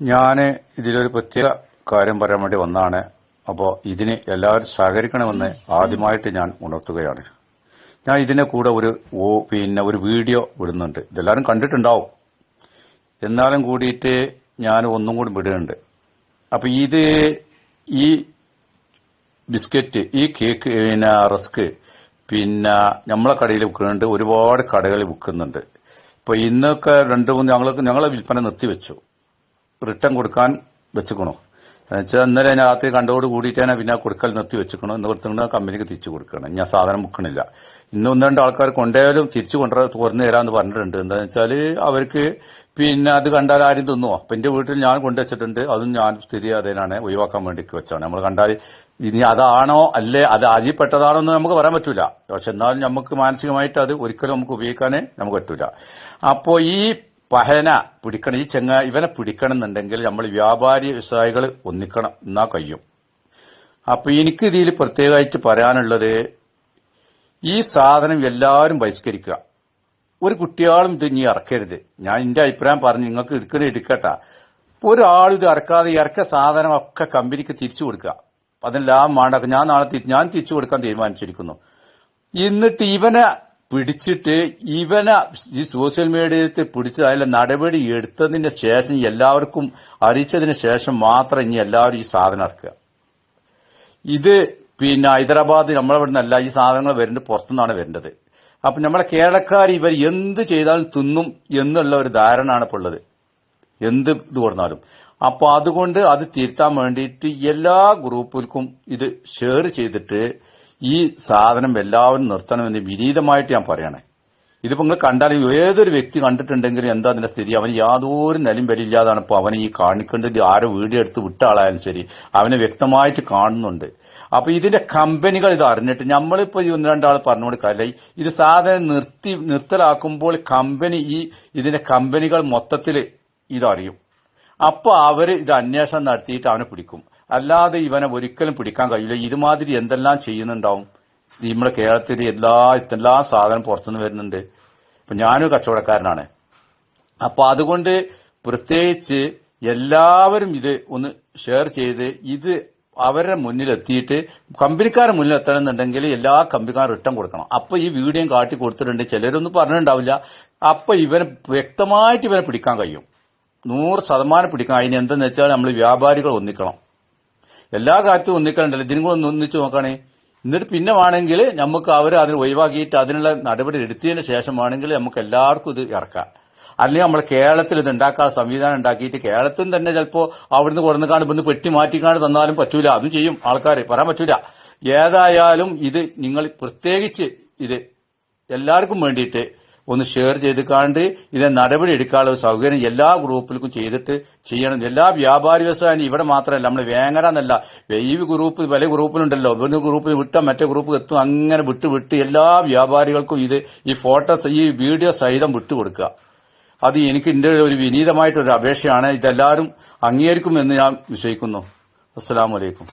ഞാൻ ഇതിലൊരു പ്രത്യേക കാര്യം പറയാൻ വേണ്ടി വന്നാണ്. അപ്പോൾ ഇതിന് എല്ലാവരും സഹകരിക്കണമെന്ന് ആദ്യമായിട്ട് ഞാൻ ഉണർത്തുകയാണ്. ഞാൻ ഇതിനെ കൂടെ ഒരു ഓ പിന്നെ ഒരു വീഡിയോ വിടുന്നുണ്ട്. ഇതെല്ലാവരും കണ്ടിട്ടുണ്ടാവും. എന്നാലും കൂടിയിട്ട് ഞാൻ ഒന്നും കൂടി വിടുന്നുണ്ട്. അപ്പൊ ഇത് ഈ ബിസ്ക്കറ്റ് ഈ കേക്ക് പിന്നെ റസ്ക് പിന്നെ നമ്മളെ കടയിൽ വിൽക്കുന്നുണ്ട്. ഒരുപാട് കടകൾ വിൽക്കുന്നുണ്ട്. ഇപ്പൊ ഇന്നൊക്കെ രണ്ട് മൂന്ന് ഞങ്ങൾക്ക് ഞങ്ങളെ വിൽപ്പന നിർത്തിവെച്ചു. റിട്ടേൺ കൊടുക്കാൻ വെച്ചുക്കണോ? എന്നുവെച്ചാൽ ഇന്നലെ ഞാൻ രാത്രി കണ്ടോട് കൂടിയിട്ടാണ് പിന്നെ കൊടുക്കൽ നിർത്തി വെച്ചിരിക്കണം എന്ന് കൊടുത്തിട്ട് കമ്പനിക്ക് തിരിച്ചു കൊടുക്കണം ഞാൻ സാധനം മുക്കണില്ല. ഇന്ന് ഒന്ന് രണ്ട് ആൾക്കാർ കൊണ്ടുപോയാലും തിരിച്ചു കൊണ്ടുവരാൻ തുറന്നു തരാമെന്ന് പറഞ്ഞിട്ടുണ്ട്. എന്താണെന്ന് വെച്ചാൽ അവർക്ക് പിന്നെ അത് കണ്ടാൽ ആരും തിന്നുമോ അപ്പം എന്റെ വീട്ടിൽ ഞാൻ കൊണ്ടുവച്ചിട്ടുണ്ട് അതും ഞാൻ സ്ഥിതി അതേനാണ് ഒഴിവാക്കാൻ വേണ്ടി വെച്ചാണ്. നമ്മൾ കണ്ടാൽ ഇനി അതാണോ അല്ലേ അത് അതിൽപ്പെട്ടതാണോ എന്ന് നമുക്ക് പറയാൻ പറ്റൂല. പക്ഷെ എന്നാലും നമുക്ക് മാനസികമായിട്ട് അത് ഒരിക്കലും നമുക്ക് ഉപയോഗിക്കാനേ നമുക്ക് പറ്റൂല. അപ്പോൾ ഈ പഹന പിടിക്കണം. ഈ ചെങ്ങ ഇവനെ പിടിക്കണം എന്നുണ്ടെങ്കിൽ നമ്മൾ വ്യാപാരി വ്യവസായികൾ ഒന്നിക്കണം. എന്നാ കഴിയും അപ്പൊ എനിക്ക് ഇതിൽ പ്രത്യേകമായിട്ട് പറയാനുള്ളത് ഈ സാധനം എല്ലാവരും ബഹിഷ്കരിക്കുക. ഒരു കുട്ടിയാളും ഇത് ഇനി ഇറക്കരുത്. ഞാൻ എന്റെ അഭിപ്രായം പറഞ്ഞു. നിങ്ങൾക്ക് എടുക്കണേ എടുക്കട്ട ഒരാൾ ഇത് ഇറക്കാതെ ഇറക്ക സാധനം ഒക്കെ കമ്പനിക്ക് തിരിച്ചു കൊടുക്കുക. അതിന് ലാഭം വേണ്ട. ഞാൻ നാളെ ഞാൻ തിരിച്ചു കൊടുക്കാൻ തീരുമാനിച്ചിരിക്കുന്നു. എന്നിട്ട് ഇവനെ പിടിച്ചിട്ട് ഇവനെ ഈ സോഷ്യൽ മീഡിയത്തിൽ പിടിച്ച് അതിലെ നടപടി എടുത്തതിന് ശേഷം എല്ലാവർക്കും അറിയിച്ചതിന് ശേഷം മാത്രം ഇനി എല്ലാവരും ഈ സാധനം ഇറക്കുക. ഇത് പിന്നെ ഹൈദരാബാദ് നമ്മളിവിടെ നിന്നല്ല ഈ സാധനങ്ങൾ വരുന്നത് പുറത്തുനിന്നാണ് വരേണ്ടത് അപ്പൊ നമ്മളെ കേരളക്കാർ ഇവർ എന്ത് ചെയ്താലും തിന്നും എന്നുള്ള ഒരു ധാരണയാണ് ഇപ്പോൾ ഉള്ളത്. എന്ത് ഇത് കൊടുത്താലും. അപ്പോൾ അതുകൊണ്ട് അത് തിരുത്താൻ വേണ്ടിയിട്ട് എല്ലാ ഗ്രൂപ്പിൽക്കും ഇത് ഷെയർ ചെയ്തിട്ട് ഈ സാധനം എല്ലാവരും നിർത്തണമെന്ന് വിനീതമായിട്ട് ഞാൻ പറയണേ. ഇതിപ്പോ നിങ്ങൾ കണ്ടാൽ ഏതൊരു വ്യക്തി കണ്ടിട്ടുണ്ടെങ്കിലും എന്താ അതിന്റെ സ്ഥിതി? അവന് യാതൊരു നിലയും വരില്ലാതാണ് ഇപ്പൊ അവനെ ഈ കാണിക്കേണ്ടത് ആരോ വീഡിയോ എടുത്ത് വിട്ട ആളായാലും ശരി അവനെ വ്യക്തമായിട്ട് കാണുന്നുണ്ട്. അപ്പൊ ഇതിന്റെ കമ്പനികൾ ഇത് അറിഞ്ഞിട്ട് നമ്മളിപ്പോ ഈ ഒന്ന് രണ്ടാൾ പറഞ്ഞുകൊണ്ട് കാര്യമില്ല. ഇത് സാധനം നിർത്തി നിർത്തലാക്കുമ്പോൾ കമ്പനി ഈ ഇതിന്റെ കമ്പനികൾ മൊത്തത്തിൽ ഇതറിയും. അപ്പോൾ അവർ ഇത് അന്വേഷണം നടത്തിയിട്ട് അവനെ പിടിക്കും. അല്ലാതെ ഇവനെ ഒരിക്കലും പിടിക്കാൻ കഴിയില്ല. ഇതുമാതിരി എന്തെല്ലാം ചെയ്യുന്നുണ്ടാവും? നമ്മുടെ കേരളത്തിൽ എല്ലാ എല്ലാ സാധനം പുറത്തുനിന്ന് വരുന്നുണ്ട്. ഇപ്പൊ ഞാനും കച്ചവടക്കാരനാണ്. അപ്പോൾ അതുകൊണ്ട് പ്രത്യേകിച്ച് എല്ലാവരും ഇത് ഒന്ന് ഷെയർ ചെയ്ത് ഇത് അവരുടെ മുന്നിലെത്തിയിട്ട് കമ്പനിക്കാരുടെ മുന്നിൽ എത്തണമെന്നുണ്ടെങ്കിൽ എല്ലാ കമ്പനിക്കാരും റിട്ടേൺ കൊടുക്കണം. അപ്പോൾ ഈ വീഡിയോ കാട്ടി കൊടുത്തിട്ടുണ്ട്. ചിലരൊന്നും പറഞ്ഞിട്ടുണ്ടാവില്ല. അപ്പോൾ ഇവനെ വ്യക്തമായിട്ട് ഇവനെ പിടിക്കാൻ കഴിയും. നൂറ് ശതമാനം പിടിക്കാം അതിന് എന്തെന്ന് വെച്ചാൽ നമ്മൾ വ്യാപാരികൾ ഒന്നിക്കണം. എല്ലാ കാര്യത്തും ഒന്നിക്കലുണ്ടല്ലോ. ഇതിനും കൂടെ ഒന്ന് ഒന്നിച്ച് നോക്കണേ. എന്നിട്ട് പിന്നെ വേണമെങ്കിൽ നമുക്ക് അവർ അതിന് ഒഴിവാക്കിയിട്ട് അതിനുള്ള നടപടി എടുത്തതിന് ശേഷം വേണമെങ്കിൽ നമുക്ക് എല്ലാവർക്കും ഇത് ഇറക്കാം. അല്ലെങ്കിൽ നമ്മൾ കേരളത്തിൽ ഇത് ഉണ്ടാക്കാൻ സംവിധാനം ഉണ്ടാക്കിയിട്ട് കേരളത്തിൽ തന്നെ ചിലപ്പോൾ അവിടുന്ന് കൊടുന്നുകാണ്ട് ഇവിടുന്ന് പെട്ടി മാറ്റിക്കാണ്ട് തന്നാലും പറ്റൂല. അതും ചെയ്യും ആൾക്കാർ പറയാൻ പറ്റൂല. ഏതായാലും ഇത് നിങ്ങൾ പ്രത്യേകിച്ച് ഇത് എല്ലാവർക്കും വേണ്ടിയിട്ട് ഒന്ന് ഷെയർ ചെയ്ത് കാണ്ട് ഇതിനെ നടപടി എടുക്കാനുള്ള സൗകര്യം എല്ലാ ഗ്രൂപ്പിലും ചെയ്തിട്ട് ചെയ്യണം. എല്ലാ വ്യാപാരി വ്യവസായം ഇവിടെ മാത്രമല്ല നമ്മൾ വേങ്ങര എന്നല്ല ഈ ഗ്രൂപ്പ് പല ഗ്രൂപ്പിലുണ്ടല്ലോ ഒരു ഗ്രൂപ്പിൽ വിട്ട മറ്റേ ഗ്രൂപ്പ് എത്തും. അങ്ങനെ വിട്ട് വിട്ട് എല്ലാ വ്യാപാരികൾക്കും ഇത് ഈ ഫോട്ടോ ഈ വീഡിയോ സഹിതം വിട്ടുകൊടുക്കുക അത് എനിക്ക് എന്റെ ഒരു വിനീതമായിട്ടൊരു അപേക്ഷയാണ്. ഇതെല്ലാവരും അംഗീകരിക്കുമെന്ന് ഞാൻ വിശ്വസിക്കുന്നു. അസ്സലാമലൈക്കും